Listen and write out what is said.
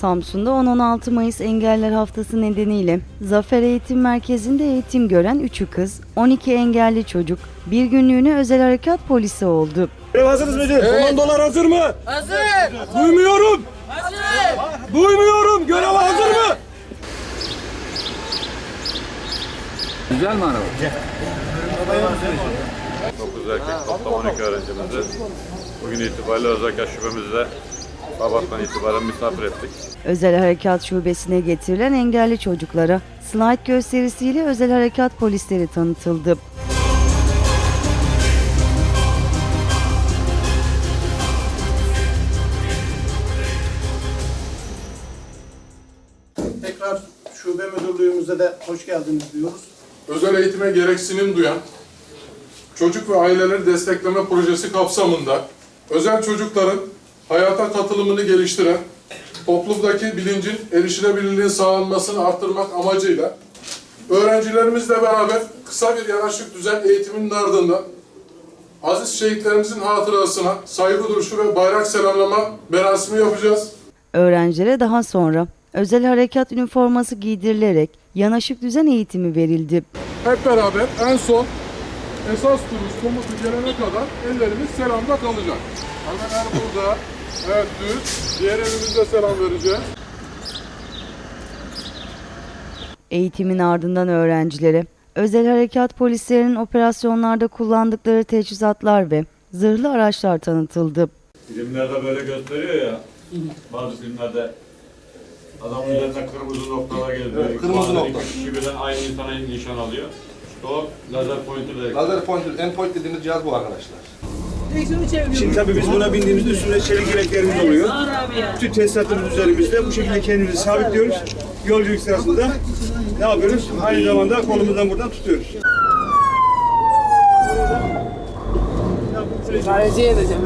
Samsun'da 10-16 Mayıs Engeller Haftası nedeniyle Zafer Eğitim Merkezi'nde eğitim gören 3'ü kız, 12 engelli çocuk bir günlüğüne özel harekat polisi oldu. Görev hazırız müdür. Komandolar hazır mı? Hazır. Duymuyorum. Hazır. Duymuyorum. Görev hazır mı? Güzel mi araba? 9 erkek toplam 12 öğrencimizi bugün itibariyle özel şubemizde sabahtan itibaren misafir ettik. Özel Harekat Şubesi'ne getirilen engelli çocuklara slide gösterisiyle özel harekat polisleri tanıtıldı. Tekrar şube müdürlüğümüze de hoş geldiniz diyoruz. özel eğitime gereksinim duyan çocuk ve aileleri destekleme projesi kapsamında özel çocukların hayata katılımını geliştiren, toplumdaki bilincin erişilebilirliğin sağlanmasını arttırmak amacıyla öğrencilerimizle beraber kısa bir yanaşık düzen eğitiminin ardından aziz şehitlerimizin hatırasına saygı duruşu ve bayrak selamlama merasimi yapacağız. Öğrencilere daha sonra özel harekat üniforması giydirilerek yanaşık düzen eğitimi verildi. Hep beraber en son esas duruş komutu gelene kadar ellerimiz selamda kalacak. Hemen el burada. Evet düz. Diğer elimizde selam vereceğiz. Eğitimin ardından öğrencilere özel harekat polislerinin operasyonlarda kullandıkları teçhizatlar ve zırhlı araçlar tanıtıldı. Filmlerde böyle gösteriyor ya, bazı filmlerde adam üzerinde kırmızı noktalar geliyor. kırmızı nokta. İki kişi birden aynı insana nişan alıyor. İşte o lazer pointer. Lazer pointer, endpoint dediğimiz cihaz bu arkadaşlar. Direksiyonu çeviriyorum. Şimdi tabii biz buna bindiğimizde üstünde çelik yeleklerimiz oluyor. Bütün tesisatımız üzerimizde. Bu şekilde kendimizi sabitliyoruz. Yolculuk sırasında ne yapıyoruz? Aynı zamanda kolumuzdan buradan tutuyoruz. Garezi edeceğim.